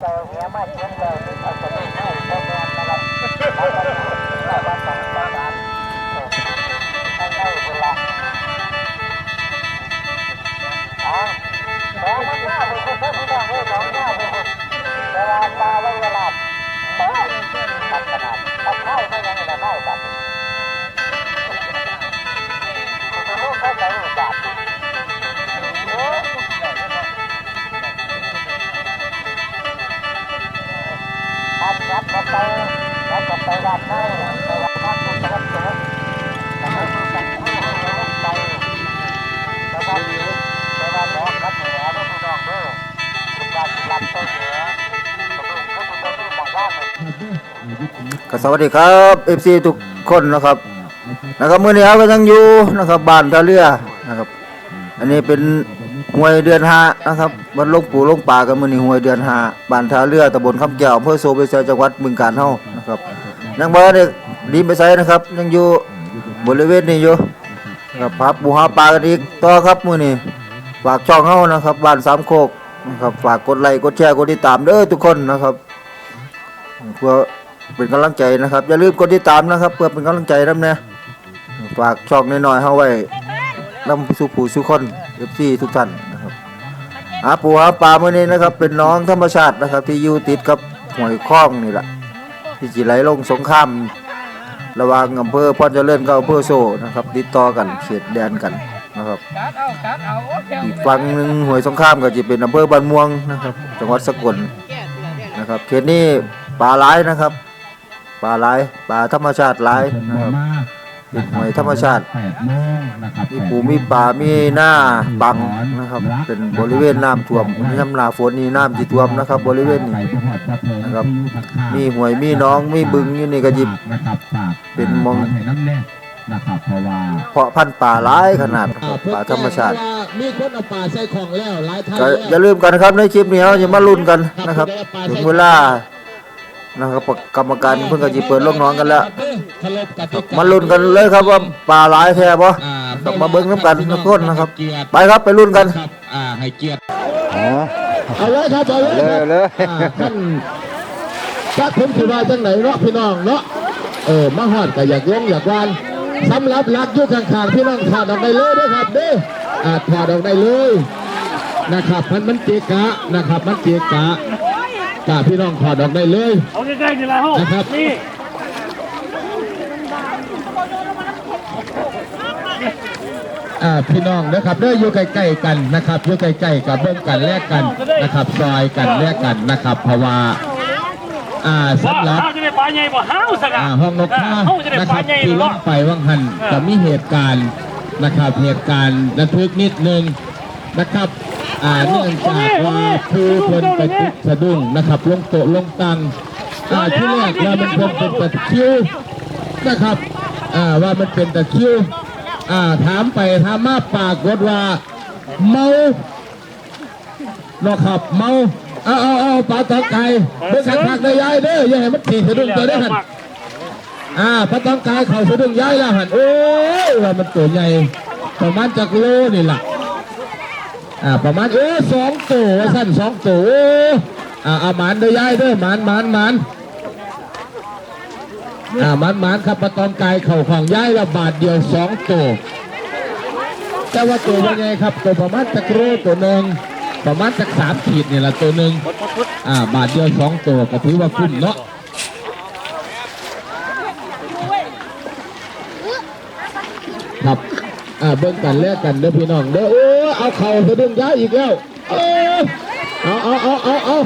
Từ ngã ba. ก็สวัสดีครับ FC ทุกคนนะครับนะครับมื้อนี้เราก็ยังอยู่นะครับบ้านท่าเรือนะครับ อันนี้เป็นหวยเดือนห้านะครับวันลงปู่ลงป่ากันมื้อนี้หวยเดือนห้าบ้านท่าเรือตำบลคำแก้วอำเภอโซเบเซจังหวัดบึงกาฬเฮานะครับยังบ่ได้ดีไปไสนะครับ ยังอยู่บริเวณนี้อยู่นะครับพับปูหาปลากันอีกต่อครับมื้อนี้ฝากช่องเฮานะครับบ้านสามโคก นะครับฝากกดไลค์กดแชร์กดติดตามเด้อทุกคนนะครับเพื่อเป็นกำลังใจนะครับ อย่าลืมกดติดตามนะครับ เพื่อเป็นกำลังใจนำเนี่ยฝากช่องน้อยๆเฮาไว้นำสู่ผู้สู่คน FC ทุกท่านนะครับหาปูหาปลาเมื้อนี้นะครับ เป็นน้องธรรมชาตินะครับ ที่อยู่ติดกับห้วยคลองนี่แหละที่จิไหลลงสงครามระหว่างอำเภอพรเจริญกับอำเภอโซนะครับ ติดต่อกันเขตแดนกัน นะครับจัดเอาจัดเอาโอ้ยอีกฝั่งหนึ่งห้วยสงครามก็จะเป็นอำเภอบ้านม่วงนะครับ จังหวัดสกลแก้เสือเนี่ยนะครับเขตนี้ปลาหลายนะครับปลาหลายปลาธรรมชาติหลายนะครับเป็นหอยธรรมชาติแปดโมงนะครับมีปูมีปลามีหน้าปังนะครับ เป็นบริเวณน้ำท่วมน้ำหนาฝนนี่น้ำที่ท่วมนะครับ บริเวณนี้นะครับ มีหวยมีหน้องมีบึงอยู่นี่ก็หยิบนะครับฝากเป็นมองให้ น้ำแน่นะครับเพราะว่า เพาะพันธุ์ปลาหลายขนาดนะครับปลาธรรมชาติ มีคนเอาป่าใส่ของแล้วหลายท่านก็แล้วอย่าลืมกันนะครับในคลิปนี้เราจะมาลุ้นกันนะครับถึงเวลานะครับกรรมการเพิ่งก็จะเปิดลูกน้องกันแล้วเคารพกติกามาลุ้นกันเลยครับว่าปลาหลายแท้บ่อ่าต้องมาเบิ่งน้ำกันทุกคนนะครับ เกียรติไปครับไปลุ้นกันครับอ่าให้เกียรติอ๋อเอาไว้ครับเอาไว้ครับเลยเลยอ่าท่านจักผมสิว่าจังไหนเนาะพี่น้องเนาะเออมาฮอดก็อยากลงอยากวาน สำหรับรักอยู่ข้างๆพี่น้องถอดออกได้เลยเด้อครับเด้ออ่าถอดออกได้เลยนะครับมันมันเจกะนะครับมันเจกะกาพี่น้องถอดออกได้เลยเอาใกล้ๆนี่ละห้องนะครับนี่อ่าพี่น้องนะครับเด้ออยู่ใกล้ๆกันนะครับอยู่ใกล้ๆกับเบิ่งกันแลกกันนะครับซอยกันแลกกันนะครับเพราะว่าอ่าว่าสำหรับห้าวจะได้ ปลาใหญ่บ่ห้าวสักอ่าห้องนกท่าห้าวจะได้นะปคลารับใหญ่ที่หรล่อองไปวังหันจะมีเหตุการณ์นะครับเหตุการณ์ระทึกนิดนึงนะครับอ่าเนื่องจากว่าผู้คนไปติดสะดุ้งนะครับ ลงโตะลงตังอ่าที่แรกเรามันเป็นเป็นตะคริวนะครับอ่าว่ามันเป็นตะคริวอ่าถามไปถามมาปรากฏว่าเมา เนาะครับเมาเอาเอาเอาปลาตองไก่เบิ่งคักๆเลยยายเด้ออย่าให้มันถีสะดุ้งตัวเด้อหันอ่าพระต้องกายเขาสะดุ้งย้ายแล้วหันโอ้ยว่ามันตัวใหญ่ประมาณจากโลนี่ล่ะอ่าประมาณเออสองตัวว่าสั้นสองตัวโอ้อ่าเอาหมานเด้อย้ายเด้อหมานหมานหมานอ่าหมานหมานครับพระต้องกายเข่าของย้ายละบาทเดียวสองตัวแต่ว่าตัวเป็นไงครับตัวประมาณจากโลตัวหนึ่ง ประมาณจากสามขีดเนี่แหละตัวหนึ่งอ่าบาทเดียวสองตัวก็ถือว่าคุ้มเนาะครับอ่าเบิ่งกันแลกกันเด้อพี่น้องเด้อโอ้เอาเข่าสะดุ้งย้ายอีกแล้วเออเอาเอาเอาเอาเอา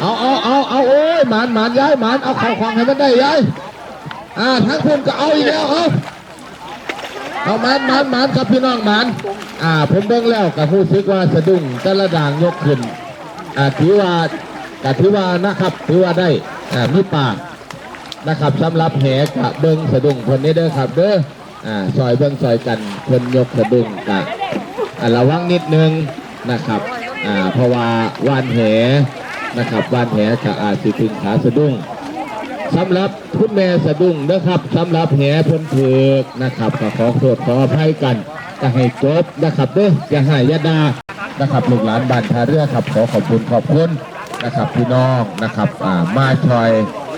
เอาเอาเอาเอาโอ้ยหมานหมานย้ายหมานเอาเข่าควางให้มันได้ย้ายอ่าทั้งคุณก็เอาอีกแล้วเอา เอาหมานหมานหมานครับพี่น้องหมานอ่า ผมเบิ่งแล้วก็รู้สึกว่าสะดุ้งแต่ละด่างยกขึ้น อ่าถือว่าก็ถือว่านะครับถือว่าได้อ่ามีปากนะครับสำหรับแหกะเบิ้งสะดุ้งคนนี้เด้อครับเด้ออ่าซอยเบิ้งซอยกันคนยกสะดุ้งกะอ่าระวังนิดนึงนะครับอ่าเพราะว่าว่านแหนะครับว่านแหกะอาจสิถึงขาสะดุ้ง สำหรับคุณแม่สะดุ้งนะครับสำหรับแหเพิ่นเถือกนะครับก็ขอโทษขออภัยกันก็ให้จบนะครับเด้ออย่าให้อยาดานะครับลูกหลานบ้านท่าเรือครับขอขอบคุณขอบคุณนะครับพี่น้องนะครับอามาช่วย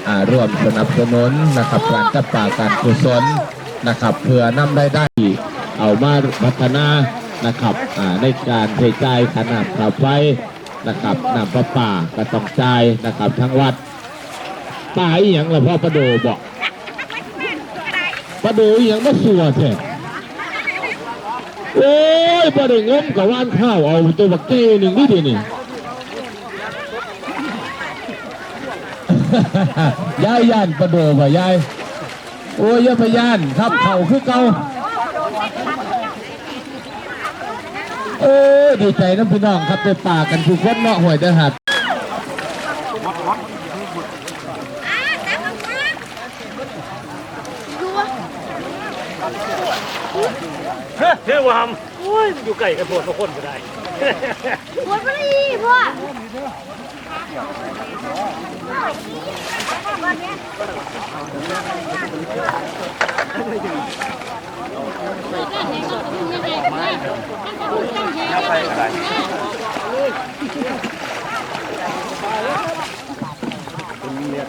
อาร่วมสนับสนุนนะครับการจัดป่าการกุศลนะครับเพื่อนำรายได้เอามาพัฒนานะครับในการใช้จ่ายค่าน้ำค่าไฟนะครับน้ำประปากระต้องจ่ายนะครับทั้งวัด ป่าอีหยังละพ่อประโดบอกประโดอีหยังมาสัวแท้โอ้ยบ่ได้เงินกับว่านข้าวเอาตัวบักเก้หนึ่งนี่เดินี่ยายย่านประโดบ่ยายโอ้ยยาไปย่านครับเข่าคือเก่าเออดีใจน้ำพี่น้องครับไปป่ากันทุกคนเนาะหวยเดหัด ฮ้ยเฮ้ยว่าหำโอ้ยอยู่ไกลกันตัวทุกคนก็ได้หมดไปเลยพ่อ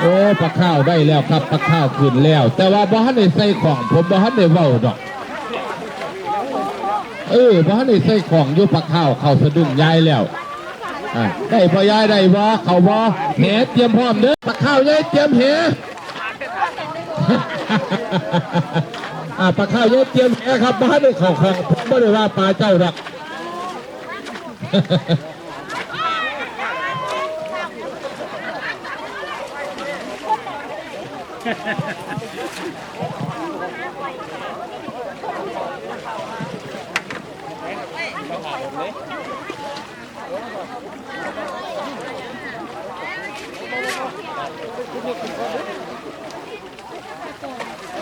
โอ้ปลาข้าวได้แล้วครับปลาข้าวขึ้นแล้ว แต่ว่าบ้านในใส่ของ ผมบ้านในเว้าดอก เออบ้านในใส่ของอยู่ปลาข้าวเขาสะดุ้งยายแล้วได้พอยายได้บ่เขาบ่แหเตรียมพร้อมเด้อปลาข้าวยายเตรียมแห อ่าปลาข้าวยายเตรียมแหครับบ้านในเขาของผมไม่ได้ว่าปลาเจ้า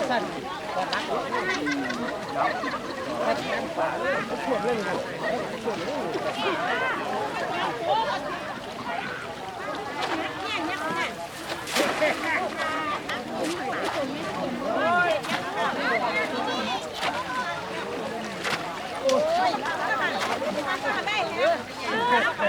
ดอกเ